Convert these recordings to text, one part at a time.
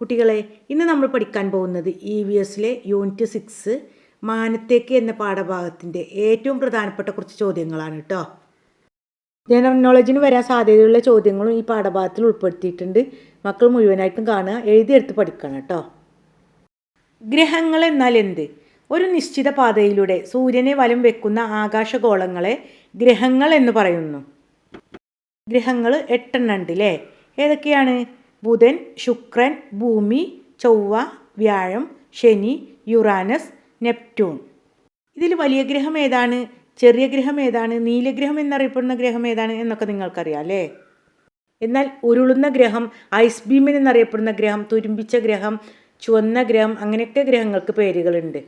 കുട്ടികളെ ഇന്ന് നമ്മൾ പഠിക്കാൻ പോകുന്നത് ഇ വി എസിലെ യൂണിറ്റ് സിക്സ് മാനത്തേക്ക് എന്ന പാഠഭാഗത്തിന്റെ ഏറ്റവും പ്രധാനപ്പെട്ട കുറച്ച് ചോദ്യങ്ങളാണ് കേട്ടോ. ജനറൽ നോളജിന് വരാൻ സാധ്യതയുള്ള ചോദ്യങ്ങളും ഈ പാഠഭാഗത്തിൽ ഉൾപ്പെടുത്തിയിട്ടുണ്ട്. മക്കൾ മുഴുവനായിട്ടും കാണുക എഴുതിയെടുത്ത് പഠിക്കണം കേട്ടോ. ഗ്രഹങ്ങൾ എന്നാൽ എന്ത്? ഒരു നിശ്ചിത പാതയിലൂടെ സൂര്യനെ വലം വെക്കുന്ന ആകാശഗോളങ്ങളെ ഗ്രഹങ്ങൾ എന്ന് പറയുന്നു. ഗ്രഹങ്ങൾ എട്ടെണ്ണം ഉണ്ട് ഏതൊക്കെയാണ്? ബുധൻ ശുക്രൻ ഭൂമി ചൊവ്വ വ്യാഴം ശനി യുറാനസ് നെപ്റ്റ്യൂൺ. ഇതിൽ വലിയ ഗ്രഹം ഏതാണ്? ചെറിയ ഗ്രഹം ഏതാണ്? നീലഗ്രഹം എന്നറിയപ്പെടുന്ന ഗ്രഹം ഏതാണ് എന്നൊക്കെ നിങ്ങൾക്കറിയാം അല്ലേ? എന്നാൽ ഉരുളുന്ന ഗ്രഹം ഐസ് ബീമിൻ എന്നറിയപ്പെടുന്ന ഗ്രഹം തുരുമ്പിച്ച ഗ്രഹം ചുവന്ന ഗ്രഹം അങ്ങനെയൊക്കെ ഗ്രഹങ്ങൾക്ക് പേരുകളുണ്ട്.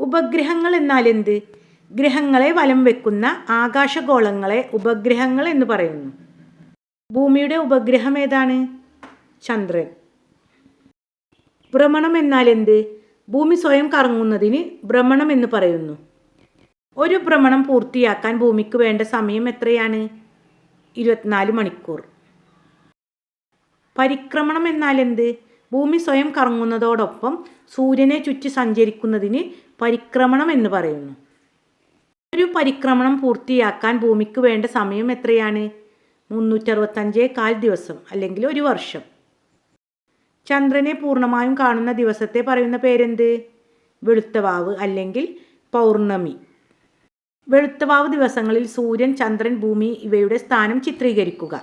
ഉപഗ്രഹങ്ങൾ എന്നാൽ എന്ത്? ഗ്രഹങ്ങളെ വലം വെക്കുന്ന ആകാശഗോളങ്ങളെ ഉപഗ്രഹങ്ങൾ എന്ന് പറയുന്നു. ഭൂമിയുടെ ഉപഗ്രഹം ഏതാണ്? ചന്ദ്രൻ. ഭ്രമണം എന്നാൽ എന്ത്? ഭൂമി സ്വയം കറങ്ങുന്നതിന് ഭ്രമണം എന്ന് പറയുന്നു. ഒരു ഭ്രമണം പൂർത്തിയാക്കാൻ ഭൂമിക്ക് വേണ്ട സമയം എത്രയാണ്? ഇരുപത്തിനാല് മണിക്കൂർ. പരിക്രമണം എന്നാൽ എന്ത്? ഭൂമി സ്വയം കറങ്ങുന്നതോടൊപ്പം സൂര്യനെ ചുറ്റി സഞ്ചരിക്കുന്നതിന് പരിക്രമണം എന്ന് പറയുന്നു. ഒരു പരിക്രമണം പൂർത്തിയാക്കാൻ ഭൂമിക്ക് വേണ്ട സമയം എത്രയാണ്? മുന്നൂറ്ററുപത്തഞ്ചേ കാൽ ദിവസം അല്ലെങ്കിൽ ഒരു വർഷം. ചന്ദ്രനെ പൂർണമായും കാണുന്ന ദിവസത്തെ പറയുന്ന പേരെന്ത്? വെളുത്തവാവ് അല്ലെങ്കിൽ പൗർണമി. വെളുത്തവാവ് ദിവസങ്ങളിൽ സൂര്യൻ ചന്ദ്രൻ ഭൂമി ഇവയുടെ സ്ഥാനം ചിത്രീകരിക്കുക.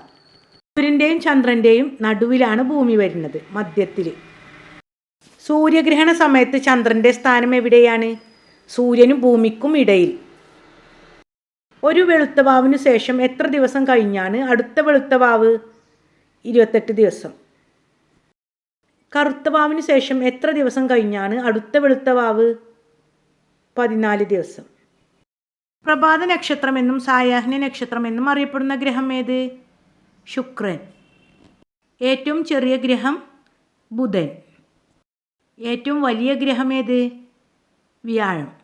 സൂര്യന്റെയും ചന്ദ്രന്റെയും നടുവിലാണ് ഭൂമി വരുന്നത് മധ്യത്തിൽ സൂര്യഗ്രഹണ സമയത്ത് ചന്ദ്രന്റെ സ്ഥാനം എവിടെയാണ്? സൂര്യനും ഭൂമിക്കും ഇടയിൽ. ഒരു വെളുത്തവാവിന് ശേഷം എത്ര ദിവസം കഴിഞ്ഞാണ് അടുത്ത വെളുത്തവാവ് ഇരുപത്തെട്ട് ദിവസം. കറുത്തവാവിന് ശേഷം എത്ര ദിവസം കഴിഞ്ഞാണ് അടുത്ത വെളുത്തവാവ് പതിനാല് ദിവസം. പ്രഭാത നക്ഷത്രമെന്നും സായാഹ്ന നക്ഷത്രമെന്നും അറിയപ്പെടുന്ന ഗ്രഹം ഏത്? ശുക്രൻ. ഏറ്റവും ചെറിയ ഗ്രഹം ബുധൻ. ഏറ്റവും വലിയ ഗ്രഹം ഏത്? വ്യാഴം.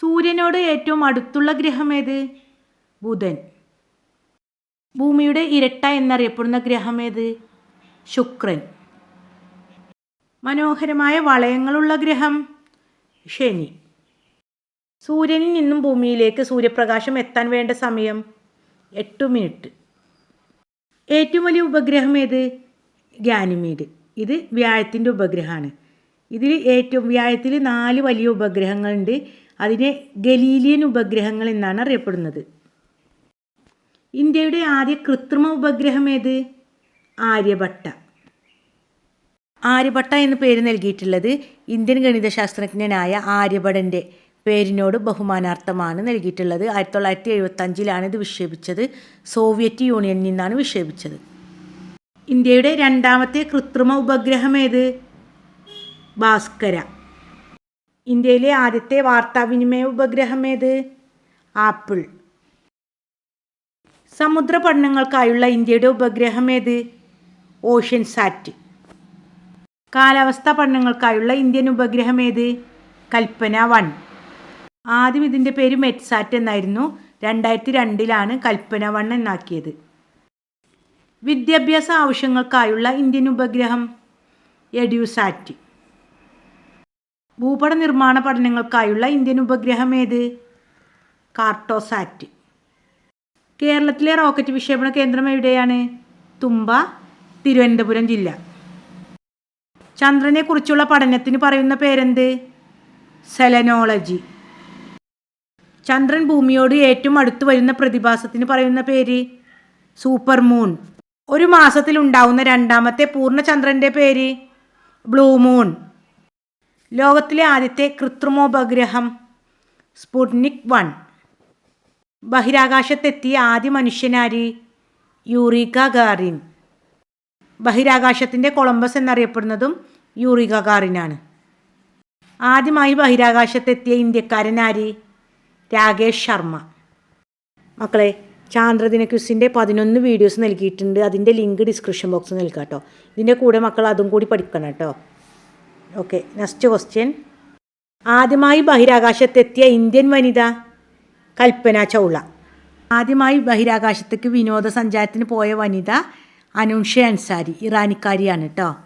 സൂര്യനോട് ഏറ്റവും അടുത്തുള്ള ഗ്രഹം ഏത്? ബുധൻ. ഭൂമിയുടെ ഇരട്ട എന്നറിയപ്പെടുന്ന ഗ്രഹം ഏത്? ശുക്രൻ. മനോഹരമായ വളയങ്ങളുള്ള ഗ്രഹം ശനി. സൂര്യനിൽ നിന്നും ഭൂമിയിലേക്ക് സൂര്യപ്രകാശം എത്താൻ വേണ്ട സമയം എട്ട് മിനിറ്റ്. ഏറ്റവും വലിയ ഉപഗ്രഹം ഏത്? ഗാനിമീഡ് ഇത് വ്യാഴത്തിന്റെ ഉപഗ്രഹമാണ്. ഇതിൽ ഏറ്റവും വ്യാഴത്തിൽ നാല് വലിയ ഉപഗ്രഹങ്ങളുണ്ട്. അതിനെ ഗലീലിയൻ ഉപഗ്രഹങ്ങൾ എന്നാണ് അറിയപ്പെടുന്നത്. ഇന്ത്യയുടെ ആദ്യ കൃത്രിമ ഉപഗ്രഹം ഏത്? ആര്യഭട്ട. ആര്യഭട്ട എന്ന് പേര് നൽകിയിട്ടുള്ളത് ഇന്ത്യൻ ഗണിതശാസ്ത്രജ്ഞനായ ആര്യഭടന്റെ പേരിനോട് ബഹുമാനാർത്ഥമാണ് നൽകിയിട്ടുള്ളത്. ആയിരത്തി തൊള്ളായിരത്തി എഴുപത്തഞ്ചിലാണ് ഇത് വിക്ഷേപിച്ചത്. സോവിയറ്റ് യൂണിയനിൽ നിന്നാണ് വിക്ഷേപിച്ചത്. ഇന്ത്യയുടെ രണ്ടാമത്തെ കൃത്രിമ ഉപഗ്രഹം ഏത്? ഭാസ്കര. ഇന്ത്യയിലെ ആദ്യത്തെ വാർത്താവിനിമയ ഉപഗ്രഹം ഏത്? ആപ്പിൾ. സമുദ്ര പഠനങ്ങൾക്കായുള്ള ഇന്ത്യയുടെ ഉപഗ്രഹം ഏത്? Ocean sat. കാലാവസ്ഥാ പഠനങ്ങൾക്കായുള്ള ഇന്ത്യൻ ഉപഗ്രഹം ഏത്? കൽപ്പന വൺ. ആദ്യം ഇതിന്റെ പേര് മെറ്റ്സാറ്റ് എന്നായിരുന്നു. രണ്ടായിരത്തി രണ്ടിലാണ് കൽപ്പന വൺ എന്നാക്കിയത്. വിദ്യാഭ്യാസ ആവശ്യങ്ങൾക്കായുള്ള ഇന്ത്യൻ ഉപഗ്രഹം? എഡ്യൂസാറ്റ്. ഭൂപട നിർമ്മാണ പഠനങ്ങൾക്കായുള്ള ഇന്ത്യൻ ഉപഗ്രഹം ഏത്? കാർട്ടോസാറ്റ്. കേരളത്തിലെ റോക്കറ്റ് വിക്ഷേപണ കേന്ദ്രം എവിടെയാണ്? തുമ്പ തിരുവനന്തപുരം ജില്ല. ചന്ദ്രനെക്കുറിച്ചുള്ള പഠനത്തിന് പറയുന്ന പേരെന്ത്? സെലനോളജി. ചന്ദ്രൻ ഭൂമിയോട് ഏറ്റവും അടുത്ത് വരുന്ന പ്രതിഭാസത്തിന് പറയുന്ന പേര്? സൂപ്പർ മൂൺ ഒരു മാസത്തിൽ ഉണ്ടാവുന്ന രണ്ടാമത്തെ പൂർണചന്ദ്രന്റെ പേര്? Blue moon. ലോകത്തിലെ ആദ്യത്തെ കൃത്രിമോപഗ്രഹം സ്പുട്നിക് വൺ. ബഹിരാകാശത്തെത്തിയ ആദ്യ മനുഷ്യനാരി? യൂറിക ഗാറിൻ ബഹിരാകാശത്തിന്റെ കൊളംബസ് എന്നറിയപ്പെടുന്നതും യൂറിക ഗാറിനാണ് ആദ്യമായി ബഹിരാകാശത്തെത്തിയ ഇന്ത്യക്കാരനാരി? രാകേഷ് ശർമ്മ. മക്കളെ ചാന്ദ്രദിന ക്വിസിന്റെ പതിനൊന്ന് വീഡിയോസ് നൽകിയിട്ടുണ്ട്. അതിന്റെ ലിങ്ക് ഡിസ്ക്രിപ്ഷൻ ബോക്സിൽ നൽകാം കേട്ടോ ഇതിന്റെ കൂടെ മക്കൾ അതും കൂടി പഠിക്കണം കേട്ടോ. ഓക്കെ നെക്സ്റ്റ് ക്വസ്റ്റ്യൻ ആദ്യമായി ബഹിരാകാശത്തെത്തിയ ഇന്ത്യൻ വനിത കൽപ്പന ചൗള. ആദ്യമായി ബഹിരാകാശത്തേക്ക് വിനോദസഞ്ചാരത്തിന് പോയ വനിത അനൂഷ അൻസാരി ഇറാനിക്കാരിയാണ് കേട്ടോ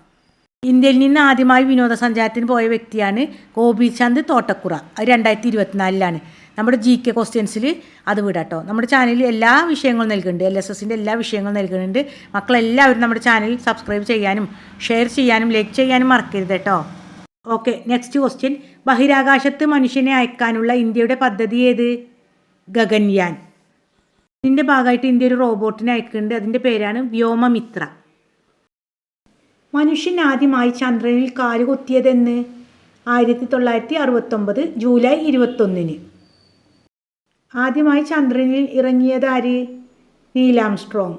ഇന്ത്യയിൽ നിന്ന് ആദ്യമായി വിനോദസഞ്ചാരത്തിന് പോയ വ്യക്തിയാണ് ഗോപിചന്ദ് തോട്ടക്കുറ. അത് രണ്ടായിരത്തി ഇരുപത്തിനാലിലാണ്. നമ്മുടെ ജി കെ ക്വസ്റ്റ്യൻസിൽ അത് വിടാട്ടോ. നമ്മുടെ ചാനലിൽ എല്ലാ വിഷയങ്ങളും നൽകുന്നുണ്ട്. എൽ എസ് എസിന്റെ എല്ലാ വിഷയങ്ങളും നൽകുന്നുണ്ട്. മക്കളെല്ലാവരും നമ്മുടെ ചാനൽ സബ്സ്ക്രൈബ് ചെയ്യാനും ഷെയർ ചെയ്യാനും ലൈക്ക് ചെയ്യാനും മറക്കരുത് കേട്ടോ ഓക്കെ നെക്സ്റ്റ് ക്വസ്റ്റ്യൻ ബഹിരാകാശത്ത് മനുഷ്യനെ അയക്കാനുള്ള ഇന്ത്യയുടെ പദ്ധതി ഏത്? ഗഗൻയാൻ. ഇതിന്റെ ഭാഗമായിട്ട് ഇന്ത്യ ഒരു റോബോട്ടിനെ അയക്കുന്നുണ്ട്. അതിന്റെ പേരാണ് വ്യോമമിത്ര. മനുഷ്യൻ ആദ്യമായി ചന്ദ്രനിൽ കാലുകുത്തിയതെന്ന് ആയിരത്തി തൊള്ളായിരത്തി അറുപത്തൊമ്പത് ജൂലൈ ഇരുപത്തൊന്നിന്. ആദ്യമായി ചന്ദ്രനിൽ ഇറങ്ങിയതാര്? നീലാംസ്ട്രോങ്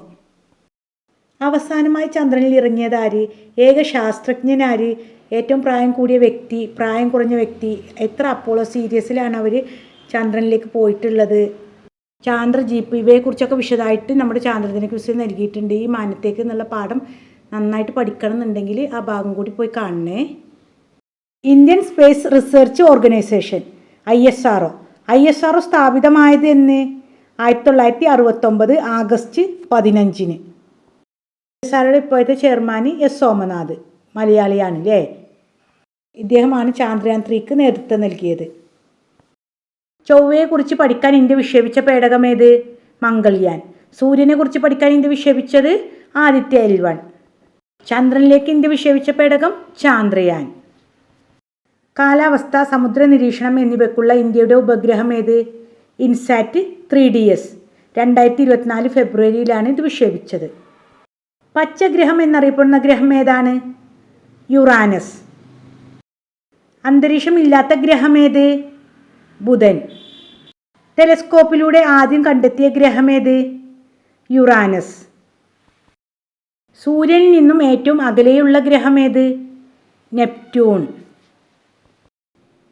അവസാനമായി ചന്ദ്രനിൽ ഇറങ്ങിയതാര്? ഏക ശാസ്ത്രജ്ഞനാര്? ഏറ്റവും പ്രായം കൂടിയ വ്യക്തി പ്രായം കുറഞ്ഞ വ്യക്തി എത്ര അപ്പോളോ സീരീസിലാണ് അവർ ചന്ദ്രനിലേക്ക് പോയിട്ടുള്ളത്? ചാന്ദ്ര ജീപ്പ് ഇവയെക്കുറിച്ചൊക്കെ വിശദമായിട്ട് നമ്മുടെ ചാന്ദ്രദിന കുറിച്ച് നൽകിയിട്ടുണ്ട്. ഈ മാനത്തേക്ക് എന്നുള്ള പാഠം നന്നായിട്ട് പഠിക്കണം എന്നുണ്ടെങ്കിൽ ആ ഭാഗം കൂടി പോയി കാണണേ. Indian space research organisation I S R I S R സ്ഥാപിതമായത് എന്ന് ആയിരത്തി തൊള്ളായിരത്തി അറുപത്തൊമ്പത് ആഗസ്റ്റ് പതിനഞ്ചിന്. ഐ എസ് ആറുടെ ഇപ്പോഴത്തെ ചെയർമാൻ എസ് സോമനാഥ് മലയാളിയാണ് അല്ലേ ഇദ്ദേഹമാണ് ചാന്ദ്രയാൻ ത്രീക്ക് നേതൃത്വം നൽകിയത്. ചൊവ്വയെക്കുറിച്ച് പഠിക്കാൻ ഇന്ത്യ വിക്ഷേപിച്ച പേടകം ഏത്? മംഗൾയാൻ. സൂര്യനെക്കുറിച്ച് പഠിക്കാൻ ഇന്ത്യ വിക്ഷേപിച്ചത് ആദിത്യ എൽ വൺ ചന്ദ്രനിലേക്ക് ഇന്ത്യ വിക്ഷേപിച്ച പേടകം ചാന്ദ്രയാൻ. കാലാവസ്ഥ സമുദ്ര നിരീക്ഷണം എന്നിവയ്ക്കുള്ള ഇന്ത്യയുടെ ഉപഗ്രഹം ഏത്? ഇൻസാറ്റ് ത്രീ ഡി എസ് രണ്ടായിരത്തി ഇരുപത്തിനാല് ഫെബ്രുവരിയിലാണ് ഇത് വിക്ഷേപിച്ചത്. പച്ചഗ്രഹം എന്നറിയപ്പെടുന്ന ഗ്രഹം ഏതാണ്? യുറാനസ്. അന്തരീക്ഷമില്ലാത്ത ഏത്? ബുധൻ. ടെലസ്കോപ്പിലൂടെ ആദ്യം കണ്ടെത്തിയ ഗ്രഹം ഏത്? യുറാനസ്. സൂര്യനിൽ നിന്നും ഏറ്റവും അകലെയുള്ള ഗ്രഹം ഏത്? നെപ്റ്റ്യൂൺ.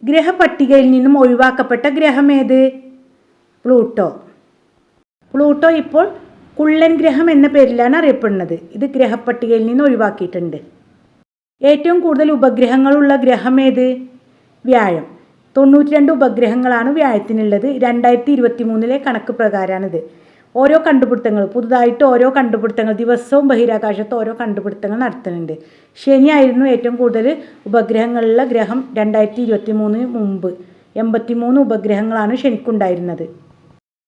ഗ്രഹപട്ടികയിൽ നിന്നും ഒഴിവാക്കപ്പെട്ട ഗ്രഹം ഏത്? പ്ലൂട്ടോ. പ്ലൂട്ടോ ഇപ്പോൾ കുള്ളൻ ഗ്രഹം എന്ന പേരിലാണ് അറിയപ്പെടുന്നത്. ഇത് ഗ്രഹപട്ടികയിൽ നിന്ന് ഒഴിവാക്കിയിട്ടുണ്ട്. ഏറ്റവും കൂടുതൽ ഉപഗ്രഹങ്ങളുള്ള ഗ്രഹം ഏത്? വ്യാഴം. തൊണ്ണൂറ്റി രണ്ട് ഉപഗ്രഹങ്ങളാണ് വ്യാഴത്തിനുള്ളത്. രണ്ടായിരത്തി ഇരുപത്തി മൂന്നിലെ കണക്ക് പ്രകാരമാണിത് ഓരോ കണ്ടുപിടുത്തങ്ങൾ പുതുതായിട്ട് ഓരോ കണ്ടുപിടുത്തങ്ങൾ ദിവസവും ബഹിരാകാശത്ത് ഓരോ കണ്ടുപിടുത്തങ്ങൾ നടത്തുന്നുണ്ട്. ശനിയായിരുന്നു ഏറ്റവും കൂടുതൽ ഉപഗ്രഹങ്ങളുള്ള ഗ്രഹം രണ്ടായിരത്തി ഇരുപത്തി മൂന്നിന് മുമ്പ്. എൺപത്തി മൂന്ന് ഉപഗ്രഹങ്ങളാണ് ശനിക്കുണ്ടായിരുന്നത്.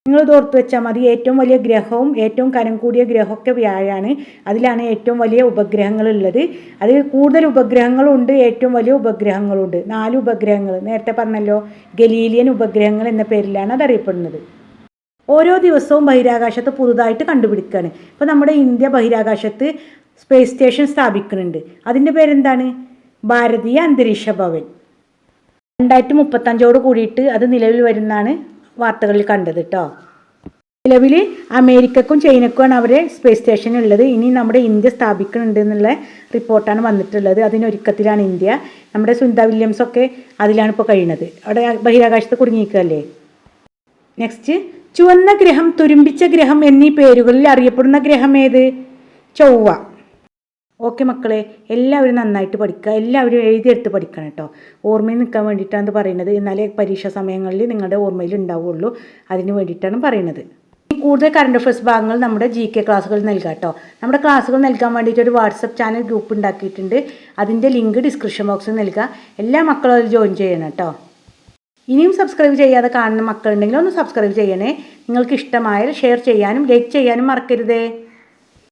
നിങ്ങൾ ഓർത്ത് വെച്ചാൽ മതി ഏറ്റവും വലിയ ഗ്രഹവും ഏറ്റവും കനം കൂടിയ ഗ്രഹമൊക്കെ വ്യാഴാണ്. അതിലാണ് ഏറ്റവും വലിയ ഉപഗ്രഹങ്ങളുള്ളത്. അതിൽ കൂടുതൽ ഉപഗ്രഹങ്ങളുണ്ട് ഏറ്റവും വലിയ ഉപഗ്രഹങ്ങളുണ്ട്. നാല് ഉപഗ്രഹങ്ങൾ നേരത്തെ പറഞ്ഞല്ലോ ഗലീലിയൻ ഉപഗ്രഹങ്ങൾ എന്ന പേരിലാണ് അത് അറിയപ്പെടുന്നത് ഓരോ ദിവസവും ബഹിരാകാശത്ത് പുതുതായിട്ട് കണ്ടുപിടിക്കുകയാണ് ഇപ്പോൾ നമ്മുടെ ഇന്ത്യ ബഹിരാകാശത്ത് സ്പേസ് സ്റ്റേഷൻ സ്ഥാപിക്കുന്നുണ്ട്. അതിന്റെ പേരെന്താണ്? ഭാരതീയ അന്തരീക്ഷ ഭവൻ. രണ്ടായിരത്തി മുപ്പത്തഞ്ചോട് കൂടിയിട്ട് അത് നിലവിൽ വരുന്നതാണ് വാർത്തകളിൽ കണ്ടത് കേട്ടോ നിലവിൽ അമേരിക്കക്കും ചൈനക്കുമാണ് അവരെ സ്പേസ് സ്റ്റേഷൻ ഉള്ളത്. ഇനി നമ്മുടെ ഇന്ത്യ സ്ഥാപിക്കുന്നുണ്ട് എന്നുള്ള റിപ്പോർട്ടാണ് വന്നിട്ടുള്ളത്. അതിനൊരുക്കത്തിലാണ് ഇന്ത്യ. നമ്മുടെ സുനിത വില്യംസ് ഒക്കെ അതിലാണ് ഇപ്പോൾ കഴിയുന്നത്. അവിടെ ബഹിരാകാശത്ത് കുടുങ്ങിയിരിക്കുകയല്ലേ? നെക്സ്റ്റ് ചുവന്ന ഗ്രഹം തുരുമ്പിച്ച ഗ്രഹം എന്നീ പേരുകളിൽ അറിയപ്പെടുന്ന ഗ്രഹം ഏത്? ചൊവ്വ. ഓക്കെ മക്കളെ എല്ലാവരും നന്നായിട്ട് പഠിക്കുക. എല്ലാവരും എഴുതിയെടുത്ത് പഠിക്കണം കേട്ടോ. ഓർമ്മയിൽ നിൽക്കാൻ വേണ്ടിയിട്ടാണ് പറയുന്നത്. എന്നാലേ പരീക്ഷാ സമയങ്ങളിൽ നിങ്ങളുടെ ഓർമ്മയിൽ ഉണ്ടാവുള്ളൂ അതിന് വേണ്ടിയിട്ടാണ് പറയുന്നത്. കൂടുതൽ കറണ്ട് അഫയേഴ്സ് ഭാഗങ്ങൾ നമ്മുടെ ജി കെ ക്ലാസ്സുകൾ നൽകാം കേട്ടോ. നമ്മുടെ ക്ലാസ്സുകൾ നൽകാൻ വേണ്ടിയിട്ട് ഒരു വാട്സപ്പ് ചാനൽ ഗ്രൂപ്പ് ഉണ്ടാക്കിയിട്ടുണ്ട്. അതിന്റെ ലിങ്ക് ഡിസ്ക്രിപ്ഷൻ ബോക്സിൽ നൽകുക എല്ലാ മക്കളും അതിൽ ജോയിൻ ചെയ്യണം കേട്ടോ. ഇനിയും സബ്സ്ക്രൈബ് ചെയ്യാതെ കാണുന്ന മക്കളുണ്ടെങ്കിൽ ഒന്ന് സബ്സ്ക്രൈബ് ചെയ്യണേ. നിങ്ങൾക്ക് ഇഷ്ടമായാൽ ഷെയർ ചെയ്യാനും ലൈക്ക് ചെയ്യാനും മറക്കരുതേ.